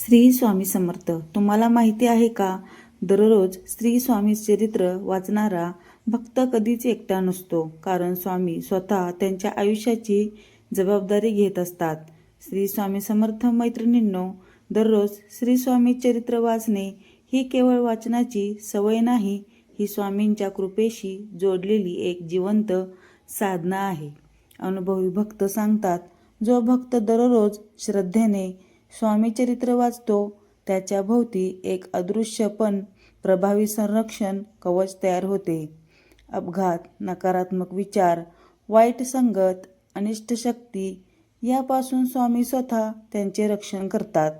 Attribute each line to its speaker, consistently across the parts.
Speaker 1: श्री स्वामी समर्थ. तुम्हाला माहिती आहे का? दररोज श्री स्वामी चरित्र वाचणारा भक्त कधीच एकटा नसतो. कारण स्वामी स्वतः त्यांच्या आयुष्याची जबाबदारी घेत असतात. श्री स्वामी समर्थ मैत्रिणींनो दररोज श्री स्वामी चरित्र वाचणे ही केवळ वाचनाची सवय नाही ही स्वामींच्या कृपेशी जोडलेली एक जिवंत साधना आहे. अनुभवी भक्त सांगतात जो भक्त दररोज श्रद्धेने स्वामीचरित्र वाचतो. त्याच्या भोवती एक अदृश्य पण प्रभावी संरक्षण कवच तयार होते. अपघात नकारात्मक विचार वाईट संगत अनिष्ट शक्ती यापासून स्वामी स्वतः त्यांचे रक्षण करतात.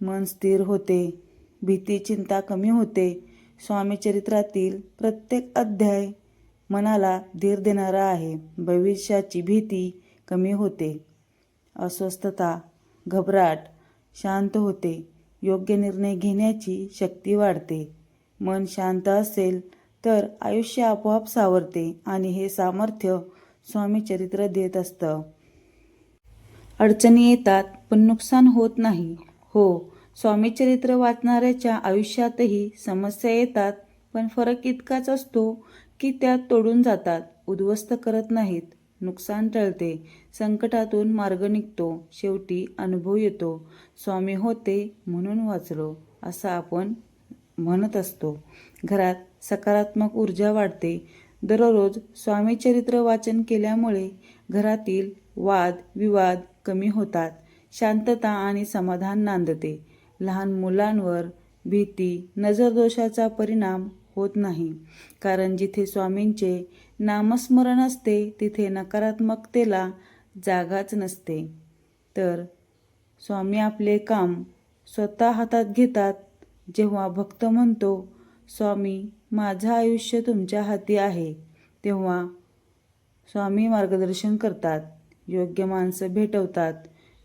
Speaker 1: मन स्थिर होते भीती चिंता कमी होते. स्वामीचरित्रातील प्रत्येक अध्याय मनाला धीर देणारा आहे. भविष्याची भीती कमी होते. अस्वस्थता घबराट शांत होते. योग्य निर्णय घेण्याची शक्ती वाढते. मन शांत असेल तर आयुष्य आपोआप सावरते आणि हे सामर्थ्य स्वामी चरित्र देत असतं. अडचणी येतात पण नुकसान होत नाही. हो स्वामी चरित्र वाचणाऱ्याच्या आयुष्यातही समस्या येतात पण फरक इतकाच असतो की त्या तोडून जातात उद्ध्वस्त करत नाहीत. नुकसान टळते. संकटातून मार्ग निघतो. शेवटी अनुभव येतो. स्वामी होते म्हणून वाचलो असं आपण म्हणत असतो. घरात सकारात्मक ऊर्जा वाढते. दररोज स्वामीचरित्र वाचन केल्यामुळे घरातील वाद विवाद कमी होतात. शांतता आणि समाधान नांदते. लहान मुलांवर भीती नजरदोषाचा परिणाम होत नाही. कारण जिथे स्वामींचे नामस्मरण असते तिथे नकारात्मकतेला जागाच नसते. तर स्वामी आपले काम स्वतः हातात घेतात. जेव्हा भक्त म्हणतो स्वामी माझं आयुष्य तुमच्या हाती आहे तेव्हा स्वामी मार्गदर्शन करतात. योग्य माणसं भेटवतात.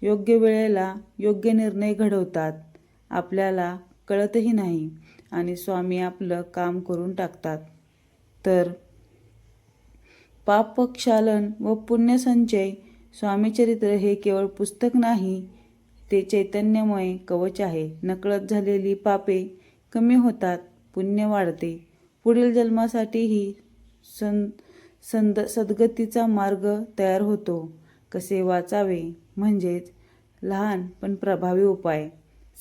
Speaker 1: योग्य वेळेला योग्य निर्णय घडवतात. आपल्याला कळतही नाही. आणि स्वामी आपलं काम करून टाकतात. तर पापक्षालन व पुण्यसंचय स्वामीचरित्र हे केवळ पुस्तक नाही ते चैतन्यमय कवच आहे. नकळत झालेली पापे कमी होतात पुण्य वाढते. पुढील जन्मासाठीही सं संद सद्गतीचा मार्ग तयार होतो. कसे वाचावे? म्हणजेच लहान पण प्रभावी उपाय.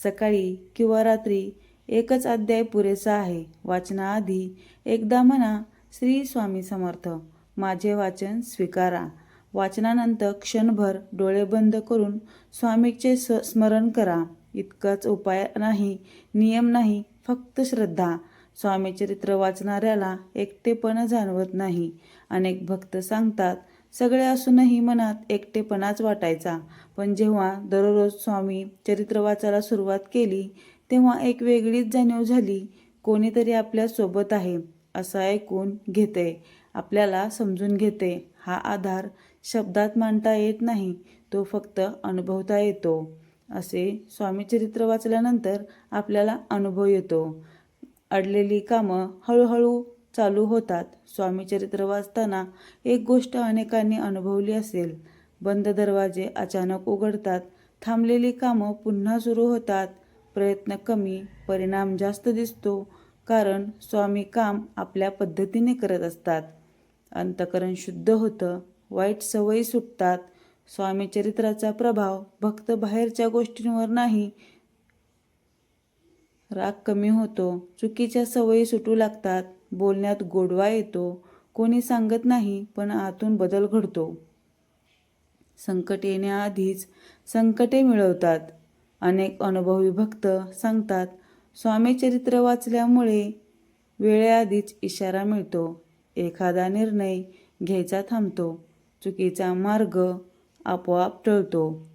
Speaker 1: सकाळी किंवा रात्री एकच अध्याय पुरेसा आहे. वाचनाआधी एकदा म्हणा श्री स्वामी समर्थ माझे वाचन स्वीकारा वाचनानंतर क्षणभर डोळे बंद करून स्वामीचे स स्मरण करा. इतकाच उपाय नाही नियम नाही फक्त श्रद्धा. स्वामीचरित्र वाचणाऱ्याला एकटेपण जाणवत नाही. अनेक भक्त सांगतात सगळे असूनही मनात एकटेपणाच वाटायचा. पण जेव्हा दररोज स्वामी चरित्र वाचायला सुरुवात केली तेव्हा एक वेगळीच जाणीव झाली कोणीतरी आपल्यासोबत आहे असं ऐकून घेते आपल्याला समजून घेते. हा आधार शब्दात मांडता येत नाही तो फक्त अनुभवता येतो. असे स्वामीचरित्र वाचल्यानंतर आपल्याला अनुभव येतो. अडलेली कामं हळूहळू चालू होतात. स्वामीचरित्र वाचताना एक गोष्ट अनेकांनी अनुभवली असेल. बंद दरवाजे अचानक उघडतात. थांबलेली कामं पुन्हा सुरू होतात. प्रयत्न कमी परिणाम जास्त दिसतो कारण स्वामी काम आपल्या पद्धतीने करत असतात. अंतकरण शुद्ध होतं वाईट सवयी सुटतात स्वामी चरित्राचा प्रभाव भक्त बाहेरच्या गोष्टींवर नाही. राग कमी होतो चुकीच्या सवयी सुटू लागतात बोलण्यात गोडवा येतो कोणी सांगत नाही पण आतून बदल घडतो. संकट येण्याआधीच संकटे मिळवतात. अनेक अनुभवी भक्त सांगतात स्वामी चरित्र वाचल्यामुळे वेळेआधीच इशारा मिळतो. एखादा निर्णय घ्यायचा थांबतो. चुकीचा मार्ग आपोआप टळतो.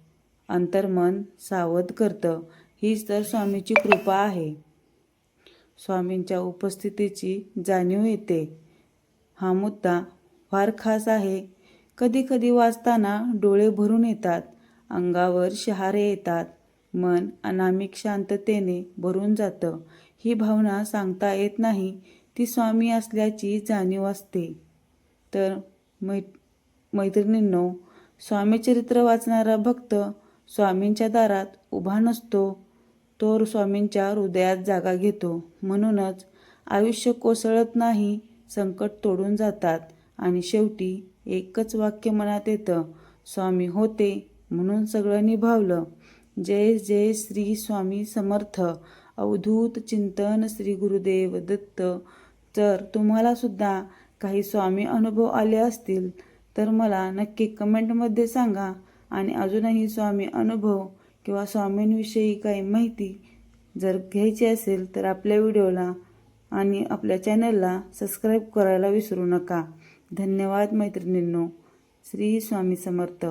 Speaker 1: अंतर्मन सावध करतं. हीच तर स्वामीची कृपा आहे. स्वामींच्या उपस्थितीची जाणीव येते. हा मुद्दा फार खास आहे. कधी कधी वाचताना डोळे भरून येतात. अंगावर शहारे येतात. मन अनामिक शांततेने भरून जातं. ही भावना सांगता येत नाही. ती स्वामी असल्याची जाणीव असते. तर मै मैत्रिणींनो स्वामीचरित्र वाचणारा भक्त स्वामींच्या दारात उभा नसतो तो स्वामींच्या हृदयात जागा घेतो. म्हणूनच आयुष्य कोसळत नाही संकट तोडून जातात आणि शेवटी एकच वाक्य मनात येतं स्वामी होते म्हणून सगळं निभावलं. जय जय श्री स्वामी समर्थ. अवधूत चिंतन श्री गुरुदेव दत्त. जर तुम्हाला सुद्धा काही स्वामी अनुभव आले असतील तर मला नक्की कमेंटमध्ये सांगा आणि अजूनही स्वामी अनुभव किंवा स्वामींविषयी काही माहिती जर घ्यायची असेल तर आपल्या व्हिडिओला आणि आपल्या चॅनलला सबस्क्राईब करायला विसरू नका. धन्यवाद मैत्रिणींनो. श्री स्वामी समर्थ.